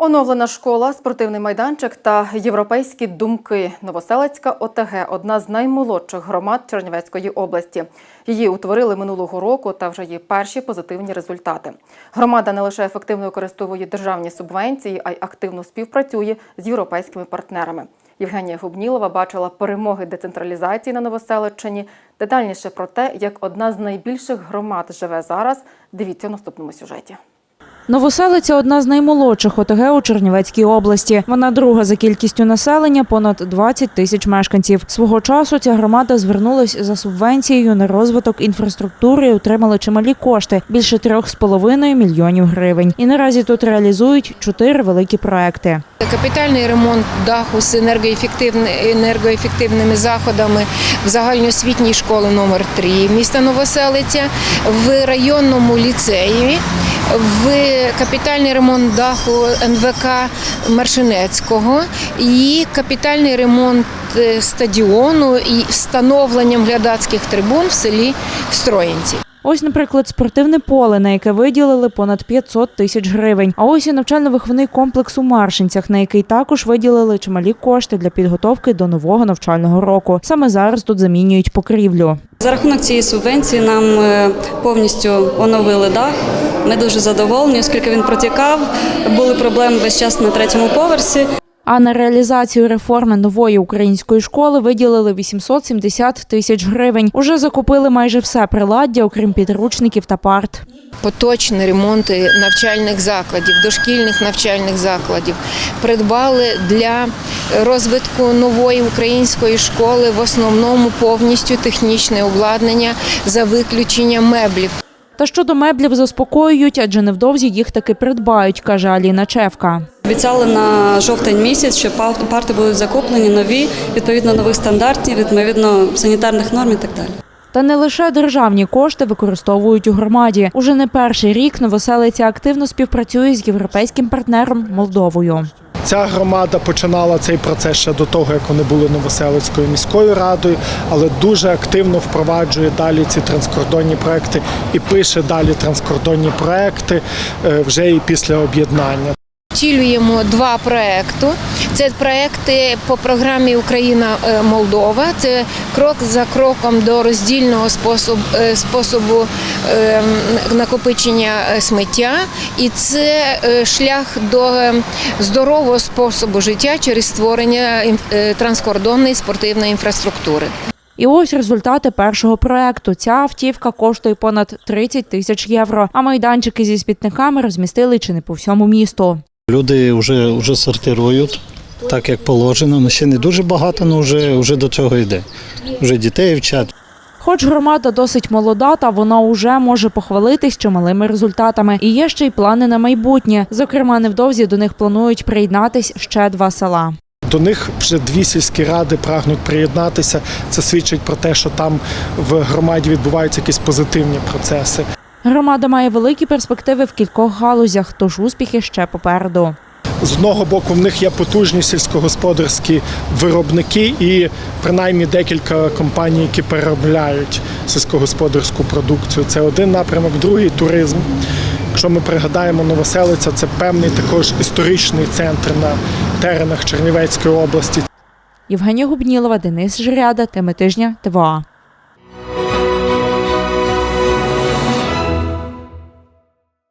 Оновлена школа, спортивний майданчик та європейські думки. Новоселецька ОТГ – одна з наймолодших громад Чернівецької області. Її утворили минулого року та вже є перші позитивні результати. Громада не лише ефективно використовує державні субвенції, а й активно співпрацює з європейськими партнерами. Євгенія Губнілова бачила перемоги децентралізації на Новоселеччині. Детальніше про те, як одна з найбільших громад живе зараз, дивіться у наступному сюжеті. Новоселиця одна з наймолодших ОТГ у Чернівецькій області. Вона друга за кількістю населення, понад 20 тисяч мешканців. Свого часу ця громада звернулась за субвенцією на розвиток інфраструктури і отримали чималі кошти більше 3,5 мільйонів гривень. І наразі тут реалізують чотири великі проекти. Капітальний ремонт даху з енергоефективни- енергоефективними заходами в загальноосвітній школі номер 3 міста Новоселиця, в районному ліцеї, в капітальний ремонт даху НВК Маршинецького і капітальний ремонт е, стадіону і встановленням глядацьких трибун в селі Строїнці. Ось, наприклад, спортивне поле, на яке виділили понад 500 тисяч гривень. А ось і навчально-виховний комплекс у Маршинцях, на який також виділили чималі кошти для підготовки до нового навчального року. Саме зараз тут замінюють покрівлю. За рахунок цієї субвенції нам е, повністю оновили дах. Ми дуже задоволені, оскільки він протікав. Були проблеми весь час на третьому поверсі. А на реалізацію реформи нової української школи виділили 870 тисяч гривень. Уже закупили майже все приладдя, окрім підручників та парт. поточні ремонти навчальних закладів, дошкільних навчальних закладів. Придбали для розвитку нової української школи в основному повністю технічне обладнання за виключенням меблів. Та щодо меблів заспокоюють, адже невдовзі їх таки придбають, каже Аліна Чевка. Обіцяли на жовтень місяць, що пар- парти будуть закуплені нові, відповідно нових стандартів, відповідно санітарних норм і так далі. Та не лише державні кошти використовують у громаді. Уже не перший рік новоселиця активно співпрацює з європейським партнером Молдовою. Ця громада починала цей процес ще до того, як вони були Новоселицькою міською радою, але дуже активно впроваджує далі ці транскордонні проекти і пише далі транскордонні проекти е, вже і після об'єднання. Втілюємо два проекти. Це проекти по програмі Україна-Молдова. Це крок за кроком до роздільного способу, способу е, накопичення е, сміття. І це е, шлях до е, здорового способу життя через створення е, транскордонної спортивної інфраструктури. І ось результати першого проекту. Ця автівка коштує понад 30 тисяч євро. А майданчики зі смітниками розмістили чи не по всьому місту. Люди вже, вже сортирують так, як положено. Ну, ще не дуже багато, але вже, вже до цього йде. Вже дітей вчать. Хоч громада досить молода, та вона уже може похвалитись чималими результатами. І є ще й плани на майбутнє. Зокрема, невдовзі до них планують приєднатись ще два села. До них вже дві сільські ради прагнуть приєднатися. Це свідчить про те, що там в громаді відбуваються якісь позитивні процеси. Громада має великі перспективи в кількох галузях, тож успіхи ще попереду. З одного боку, в них є потужні сільськогосподарські виробники і принаймні декілька компаній, які переробляють сільськогосподарську продукцію. Це один напрямок, другий туризм. Якщо ми пригадаємо Новоселиця, це певний також історичний центр на теренах Чернівецької області. Євгенія Губнілова, Денис Жиряда, теми тижня, ТВА.